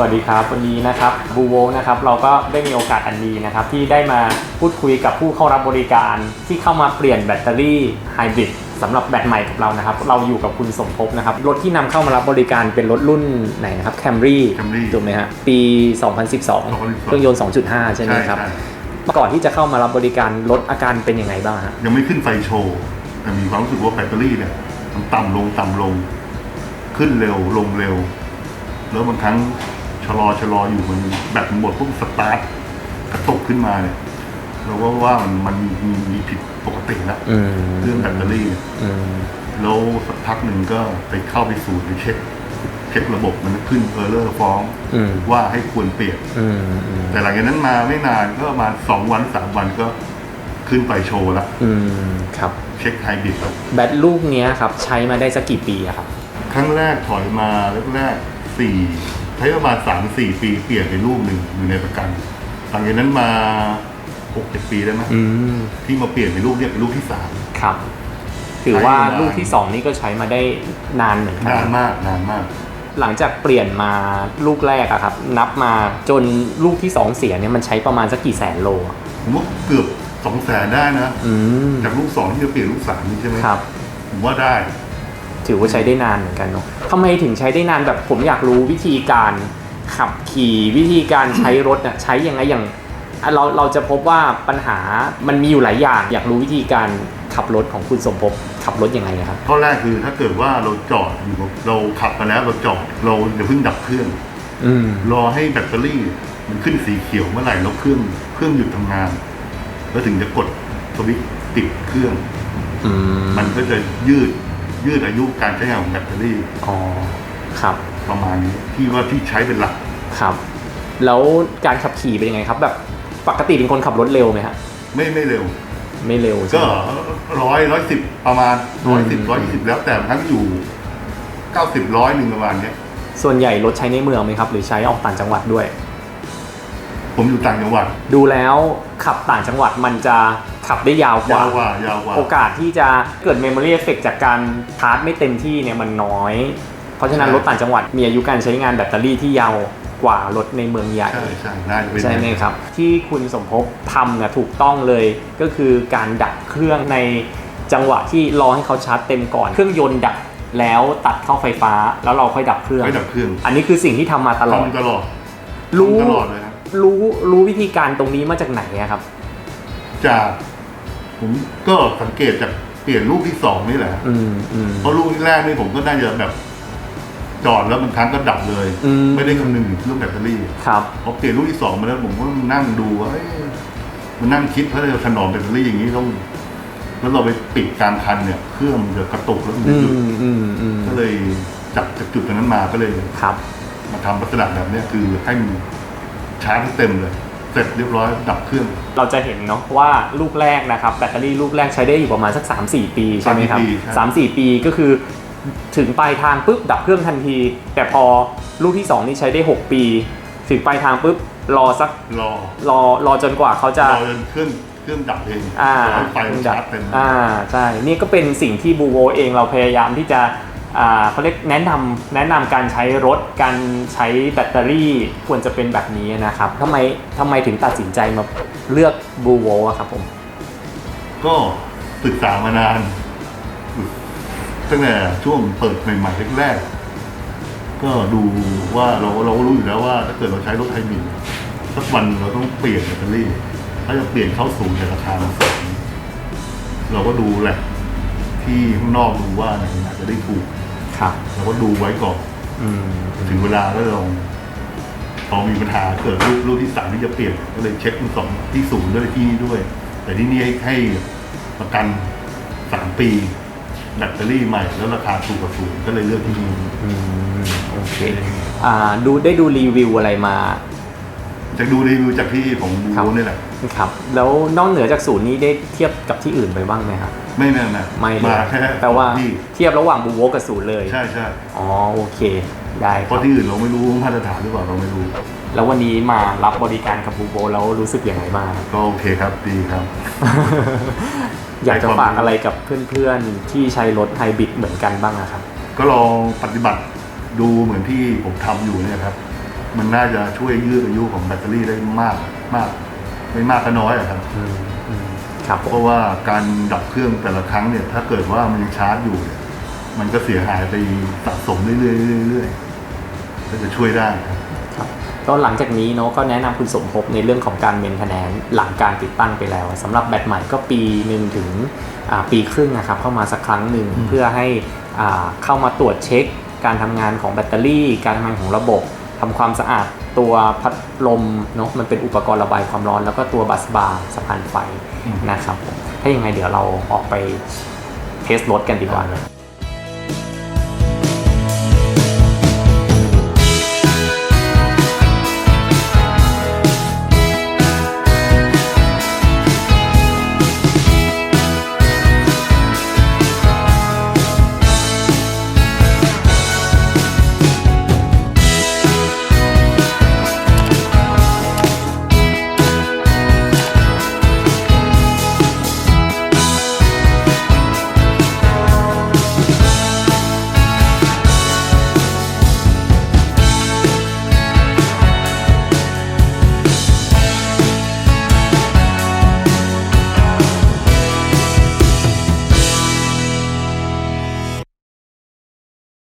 สวัสดีครับ วันนี้นะครับบูโวนะครับเราก็ได้มีโอกาสอันดีนะครับ ที่ได้มาพูดคุยกับผู้เข้ารับบริการที่เข้ามาเปลี่ยนแบตเตอรี่ไฮบริดสำหรับแบตใหม่ของเรานะครับ เราอยู่กับคุณสมภพนะครับ รถที่นำเข้ามารับบริการเป็นรถรุ่นไหนนะครับ Camry Camry ถูกไหมฮะปี 2012 2012เครื่องยนต์ 2.5 ใช่ไหมครับ ใช่ ก่อนที่จะเข้ามารับบริการรถอาการเป็นยังไงบ้างฮะยังไม่ขึ้นไฟโชว์ แต่มีความรู้สึกว่าแบตเตอรี่เนี่ยมันต่ำลงต่ำลง ขึ้นเร็วลงเร็ว แล้วบางครั้ง ชะลอชะลออยู่มันแบตมันหมดปุ๊บสตาร์ทกระตุกขึ้นมาเนี่ยเราก็ว่ามันมันมีมีผิดปกติแล้วอืมเรื่องแบตเตอรี่เนี่ยอืมแล้วสักพักหนึ่งก็ไปเข้าไปศูนย์ไปเช็คเช็คระบบมันขึ้นเออร์เลอร์ฟ้อง อืมว่าให้ควรเปลี่ยน อืมอืมแต่หลังจากนั้นมาไม่นานก็ประมาณสองวันสามวันก็ขึ้นไฟโชว์แล้วอืมครับ เช็คไฮบริดแล้วแบตลูกเนี้ยครับ ใช้มาได้สักกี่ปีอะครับ ครั้งแรกถอยมาแรกๆสี่ ใช้ประมาณสามสี่ปีเปลี่ยนไปลูกหนึ่งอยู่ในประกัน หลังจากนั้นมาหกเจ็ดปีได้ไหมอืมที่มาเปลี่ยนเป็นลูกเนี่ยเป็นลูกที่สาม ครับ ถือว่าใช้มานานลูกที่2นี่ก็ใช้มาได้นานเหมือนกันนานมากนานมาก หลังจากเปลี่ยนมาลูกแรกอะครับ นับมาจนลูกที่2เสียเนี่ยมันใช้ประมาณสักกี่แสนโลอะผมว่าเกือบสองแสนได้นะ อืมจากลูกสองที่จะเปลี่ยนลูกสามนี่ใช่ไหมครับ ผมว่าได้ ถือว่าใช้ได้นานเหมือนกันเนาะทำไมถึงใช้ได้นานแบบผมอยากรู้วิธีการขับขี่วิธีการใช้รถอะใช้ยังไงอย่างอะเราเราจะพบว่าปัญหามันมีอยู่หลายอย่าง อยากรู้วิธีการขับรถของคุณสมภพขับรถยังไงอะครับข้อแรกคือถ้าเกิดว่าเราจอดอยู่กับเราขับมาแล้วเราจอดเราอย่าเพิ่งดับเครื่องอืมรอให้แบตเตอรี่มันขึ้นสีเขียวเมื่อไหร่แล้วเครื่องเครื่องหยุดทำงาน แล้วถึงจะกดสวิตช์ติดเครื่องอืมมันก็จะยืด ยืดอายุการใช้งานของแบตเตอรี่อ๋อครับประมาณนี้ที่ว่าที่ใช้เป็นหลักครับ แล้วการขับขี่เป็นยังไงครับ แบบปกติเป็นคนขับรถเร็วไหมฮะไม่ไม่เร็ว ไม่เร็วใช่ก็ไหมร้อยร้อยสิบประมาณอืร้อยมสิบร้อยยี่สิบแล้วแต่บางครั้งอยู่เก้าสิบร้อยหนึ่งประมาณเนี้ยส่วนใหญ่รถใช้ในเมืองไหมครับ หรือใช้ออกต่างจังหวัดด้วย ผมอยู่ต่างจังหวัดดูแล้วขับต่างจังหวัดมันจะขับได้ยาวกยาว่าวกว่ายาวกว่า โอกาสที่จะเกิด Memory Effect จากการชาร์จไม่เต็มที่เนี่ยมันน้อย เพราะฉะนั้นใช่ รถต่างจังหวัดมีอายุการใช้งานแบตเตอรี่ที่ยาวกว่ารถในเมืองใหญ่ ใช่ใช่น่าจะเป็น ใช่ไหมครับ ที่คุณสมภพทำนะถูกต้องเลยก็คือการดับเครื่องในจังหวะที่รอให้เขาชาร์จเต็มก่อน เครื่องยนต์ดับแล้วตัดเข้าไฟฟ้าแล้วเราค่อยดับเครื่องไม่ดับเครื่อง อันนี้คือสิ่งที่ทำมาตลอด ทำตลอด รู้ทำตลอดเลยครับ รู้รู้วิธีการตรงนี้มาจากไหนอะครับ จากผมก็สังเกตจากเปลี่ยนลูกที่สองนี่แหละ อืมอืม เพราะลูกที่แรกนี่ผมก็น่าจะแบบ จอดแล้วบางครั้งก็ดับเลย อืม ไม่ได้คำนึงถึงเรื่องแบตเตอรี่ ครับ พอเปลี่ยนลูกที่สองมาแล้วผมก็นั่งดูว่าเอ้ยมันนั่งคิดว่าจะถนอมแบตเตอรี่อย่างนี้ต้อง แล้วเราไปปิดกลางคันเนี่ยเครื่องมันจะกระตุกแล้วมันอืจะหยุดมอืมอืมก็เลยจากจากจุดตรงนั้นมาก็เลย ครับ มาทำลักษณะแบบเนี้ยคือให้มัน ชาร์จให้เต็มเลย เสร็จเรียบร้อยดับเครื่องเราจะเห็นเนาะว่าลูกแรกนะครับแบตเตอรี่ลูกแรกใช้ได้อยู่ประมาณสัก 3-4 ปีใช่ไหมครับ3-4ปีใช่สามสี่ปีก็คือถึงปลายทางปุ๊บดับเครื่องทันที แต่พอลูกที่ 2 นี่ใช้ได้ 6 ปี ถึงปลายทางปุ๊บรอสักรอรอรอจนกว่าเขาจะรอจนเครื่องเครื่องดับเองอ่ารอให้ไฟมันชาร์จเต็มอ่าใช่นี่ก็เป็นสิ่งที่บูโวเองเราพยายามที่จะอ่า เขาเรียกแนะนำแนะนำการใช้รถการใช้แบตเตอรี่ควรจะเป็นแบบนี้นะครับทำไมทำไมถึงตัดสินใจมาเลือกบูโวอะครับผม ก็ศึกษามานาน ตั้งแต่ช่วงเปิดใหม่ๆแรกๆก็ดูว่าเราเราก็รู้อยู่แล้วว่า ถ้าเกิดเราใช้รถไฮบริดสักวันเราต้องเปลี่ยนแบตเตอรี่ ถ้าจะเปลี่ยนเข้าสู่ในราคามันสูงเราก็ดูแหละที่ข้างนอกดูว่าไหนอาจจะได้ถูก ครับ เราก็ดูไว้ก่อนอืมถึงเวลาก็ลองพอมีปัญหาเกิดรูปรูปที่สามที่จะเปลี่ยนก็เลยเช็คทั้งสองที่ศูนย์ด้วยที่นี่ด้วย แต่ที่นี่ให้ให้ประกันสามปีแบตเตอรี่ใหม่แล้วราคาถูกกว่าศูนย์ก็เลยเลือกที่นี่ อืมโอเคอ่าดูได้ดูรีวิวอะไรมา จะดูรีวิวจากที่ผมดูครับนี่แหละ ครับแล้วนอกเหนือจากศูนย์นี้ได้เทียบกับที่อื่นไปบ้างไหมครับ ไม่แน่นะไม่เลมายแค่แปลว่าที่เทียบระหว่างบูโวกับศูนย์เลยใช่ใช่อ๋อโอเค ได้คเพรับราะที่อื่นเราไม่รู้มาตรฐานหรือเปล่าเราไม่รู้ แล้ววันนี้มารับบริการกับบูโวแล้วรู้สึกอย่างไรบ้าง ก็โอเคครับดีครับ อยากจะฝากอะไรกับเพื่อนๆ ที่ใช้รถไฮบริดเหมือนกันบ้างอะครับ ก็ลองปฏิบัติดูเหมือนที่ผมทำอยู่เนี่ยครับด มันน่าจะช่วยยืดอายุของแบตเตอรี่ได้มากมาก ไม่มากก็น้อยอะครับ อืมอืมครับผเพมราะว่าการดับเครื่องแต่ละครั้งเนี่ย ถ้าเกิดว่ามันยังชาร์จอยู่เนี่ยมันก็เสียหายไปสะสมเรื่อยๆเรื่อยๆก็จะช่วยได้ครับ ครับก็หลังจากนี้เนาะก็แนะนำคุณสมภพในเรื่องของการเมนเทนแนนหลังการติดตั้งไปแล้วสำหรับแบตใหม่ก็ปีหนึ่งถึงอ่าปีครึ่งนะครับเข้ามาสักครั้งหนึ่งอืม เพื่อให้อ่าเข้ามาตรวจเช็ค การทำงานของแบตเตอรี่ การทำงานของระบบ ทำความสะอาดตัวพัดลมเนาะมันเป็นอุปกรณ์ระบายความร้อน แล้วก็ตัวบัสบาร์สะพานไฟนะครับถ้ายังไงเดี๋ยวเราออกไปเทสรถกันดีกว่า